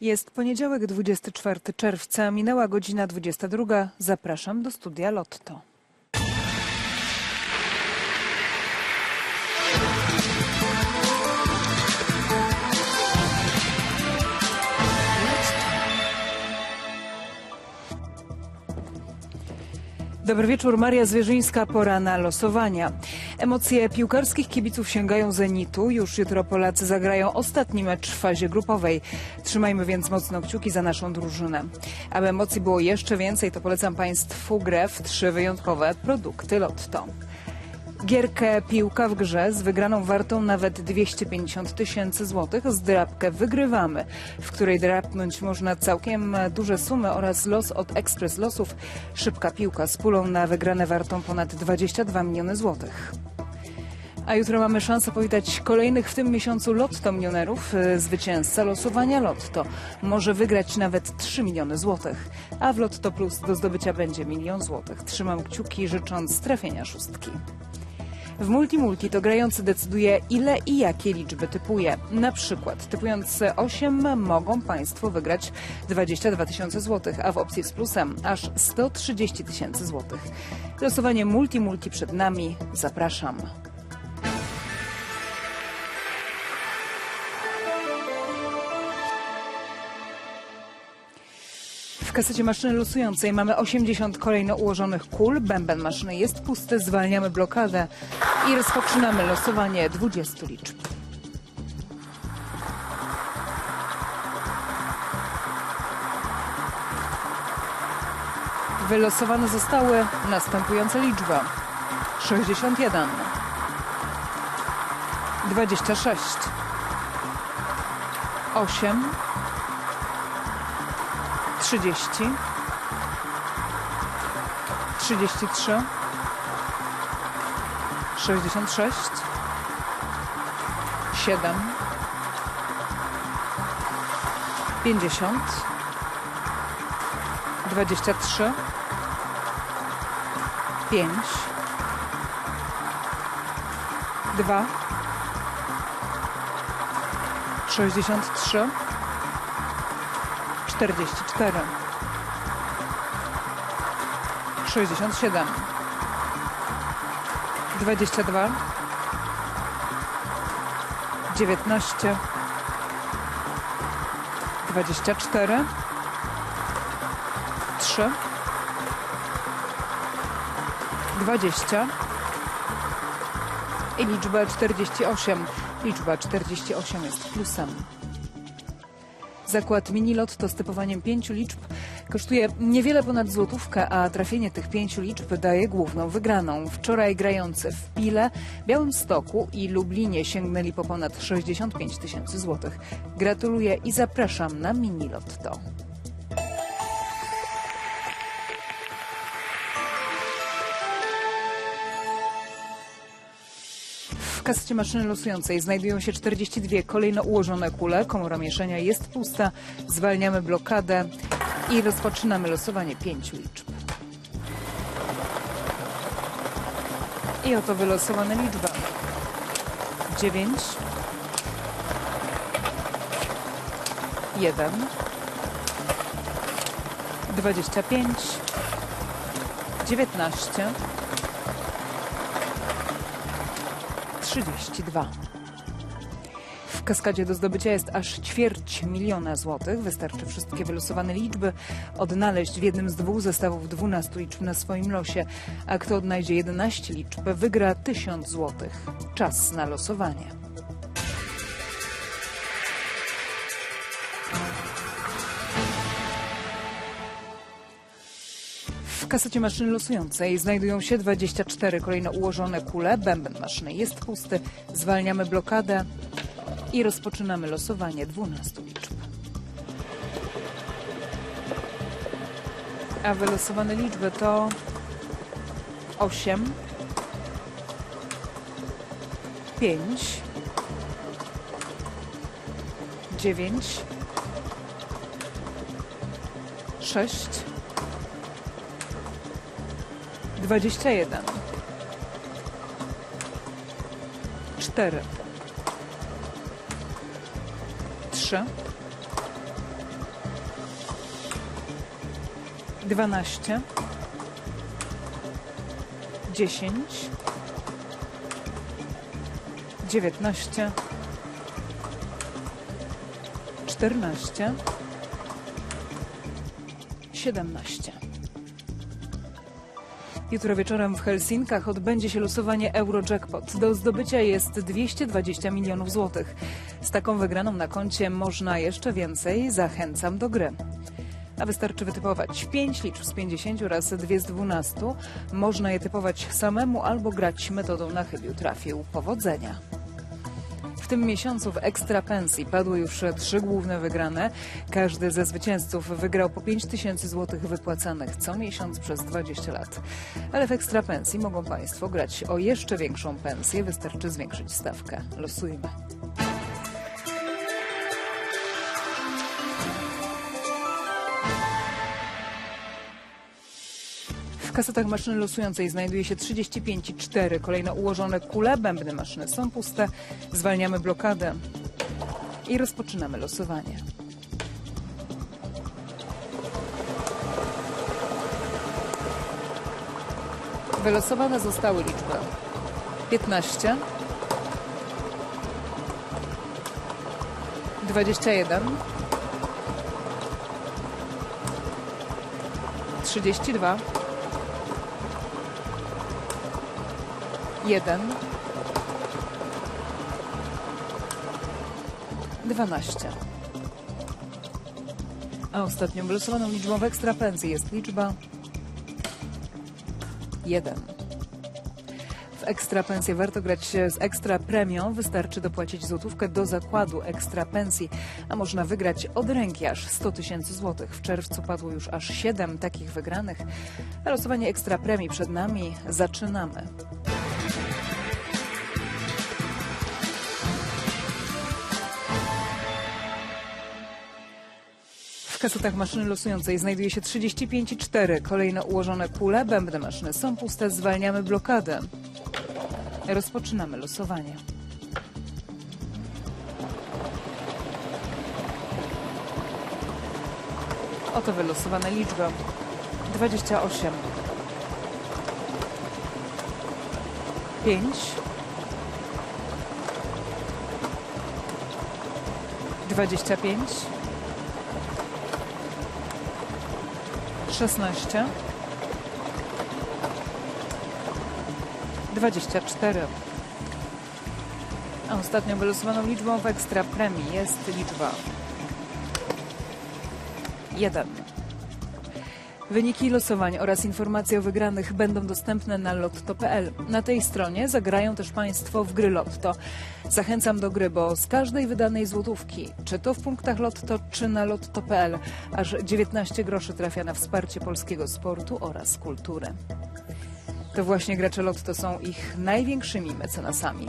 Jest poniedziałek, 24 czerwca, minęła godzina 22. Zapraszam do studia Lotto. Dobry wieczór, Maria Zwierzyńska, pora na losowania. Emocje piłkarskich kibiców sięgają zenitu. Już jutro Polacy zagrają ostatni mecz w fazie grupowej. Trzymajmy więc mocno kciuki za naszą drużynę. Aby emocji było jeszcze więcej, to polecam Państwu grę w trzy wyjątkowe produkty Lotto. Gierkę Piłka w grze z wygraną wartą nawet 250 tysięcy złotych. Zdrabkę wygrywamy, w której drapnąć można całkiem duże sumy oraz los od Ekspres Losów. Szybka piłka z pulą na wygrane wartą ponad 22 miliony złotych. A jutro mamy szansę powitać kolejnych w tym miesiącu Lotto milionerów. Y, Zwycięzca losowania Lotto może wygrać nawet 3 miliony złotych, a w Lotto Plus do zdobycia będzie milion złotych. Trzymam kciuki życząc trafienia szóstki. W Multimulti to grający decyduje ile i jakie liczby typuje. Na przykład typując 8 mogą Państwo wygrać 22 tysiące złotych, a w opcji z plusem aż 130 tysięcy złotych. Losowanie Multimulti przed nami. Zapraszam. W kasecie maszyny losującej mamy 80 kolejno ułożonych kul. Bęben maszyny jest pusty, zwalniamy blokadę i rozpoczynamy losowanie 20 liczb. Wylosowane zostały następujące liczby. 61 26 8 30 33 66 7 50 23 5 2 63 44 67 22 19 24 3 20 i liczba 48. Liczba 48 jest plusem. Zakład Minilot to z typowaniem pięciu liczb kosztuje niewiele ponad złotówkę, a trafienie tych pięciu liczb daje główną wygraną. Wczoraj grający w Pile, Białymstoku i Lublinie sięgnęli po ponad 65 tysięcy złotych. Gratuluję i zapraszam na Minilotto. W kasecie maszyny losującej znajdują się 42 kolejno ułożone kule. Komora mieszania jest pusta. Zwalniamy blokadę i rozpoczynamy losowanie pięciu liczb. I oto wylosowane liczby. 9 1 25 19 32. W kaskadzie do zdobycia jest aż ćwierć miliona złotych. Wystarczy wszystkie wylosowane liczby odnaleźć w jednym z dwóch zestawów 12 liczb na swoim losie. A kto odnajdzie 11 liczb, wygra 1000 złotych. Czas na losowanie. Kasecie maszyny losującej znajdują się 24 kolejno ułożone kule. Bęben maszyny jest pusty. Zwalniamy blokadę i rozpoczynamy losowanie 12 liczb. A wylosowane liczby to 8, 5, 9, 6, 21 4 3 12 10 19 14 17 Jutro wieczorem w Helsinkach odbędzie się losowanie Eurojackpot. Do zdobycia jest 220 milionów złotych. Z taką wygraną na koncie można jeszcze więcej. Zachęcam do gry. A wystarczy wytypować 5 liczb z 50 oraz 2 z 12. Można je typować samemu albo grać metodą na chybił trafił. Powodzenia! Tym miesiącu w ekstra pensji padły już trzy główne wygrane. Każdy ze zwycięzców wygrał po 5 tysięcy złotych wypłacanych co miesiąc przez 20 lat. Ale w ekstra pensji mogą Państwo grać o jeszcze większą pensję. Wystarczy zwiększyć stawkę. Losujmy. W kasetach maszyny losującej znajduje się 35,4. Kolejno ułożone kule, bębny maszyny są puste. Zwalniamy blokadę i rozpoczynamy losowanie. Wylosowane zostały liczby 15, 21, 32, 1, 12. A ostatnią wylosowaną liczbą w ekstrapensji jest liczba 1. W ekstra pensję warto grać z ekstra premią. Wystarczy dopłacić złotówkę do zakładu ekstra pensji, a można wygrać od ręki aż 100 tysięcy złotych. W czerwcu padło już aż 7 takich wygranych. Losowanie ekstra premii przed nami. Zaczynamy. Kasetach maszyny losującej znajduje się 35,4. Kolejno ułożone kule, bębny maszyny są puste, zwalniamy blokadę. Rozpoczynamy losowanie. Oto wylosowane liczby. 28. 5. 25. 16 24 A ostatnią wylosowaną liczbą w ekstra premii jest liczba 1 Wyniki losowań oraz informacje o wygranych będą dostępne na lotto.pl. Na tej stronie zagrają też Państwo w gry Lotto. Zachęcam do gry, bo z każdej wydanej złotówki, czy to w punktach Lotto, czy na lotto.pl, aż 19 groszy trafia na wsparcie polskiego sportu oraz kultury. To właśnie gracze Lotto są ich największymi mecenasami.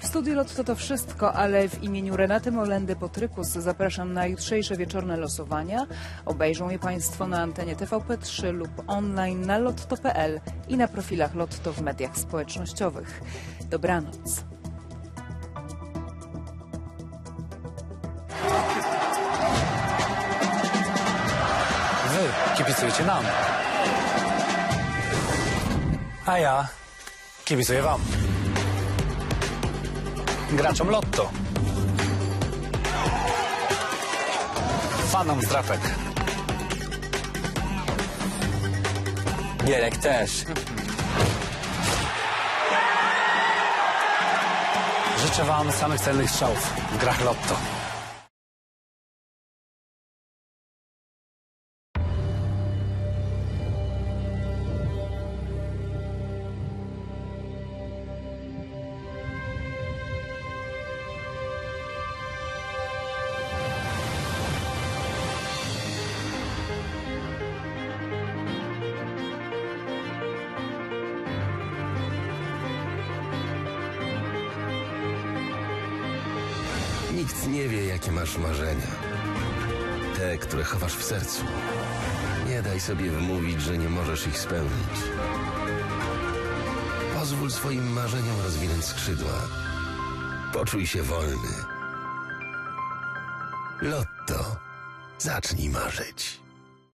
W studiu Lotto to wszystko, ale w imieniu Renaty Molendy-Potrykus zapraszam na jutrzejsze wieczorne losowania. Obejrzą je Państwo na antenie TVP3 lub online na lotto.pl i na profilach Lotto w mediach społecznościowych. Dobranoc. Wy kibicujecie nam. A ja kibicuję wam. Graczom Lotto. Fanom zdrapek. Gierek też. Życzę wam samych celnych strzałów w grach Lotto. Nikt nie wie, jakie masz marzenia. Te, które chowasz w sercu. Nie daj sobie wmówić, że nie możesz ich spełnić. Pozwól swoim marzeniom rozwinąć skrzydła. Poczuj się wolny. Lotto. Zacznij marzyć.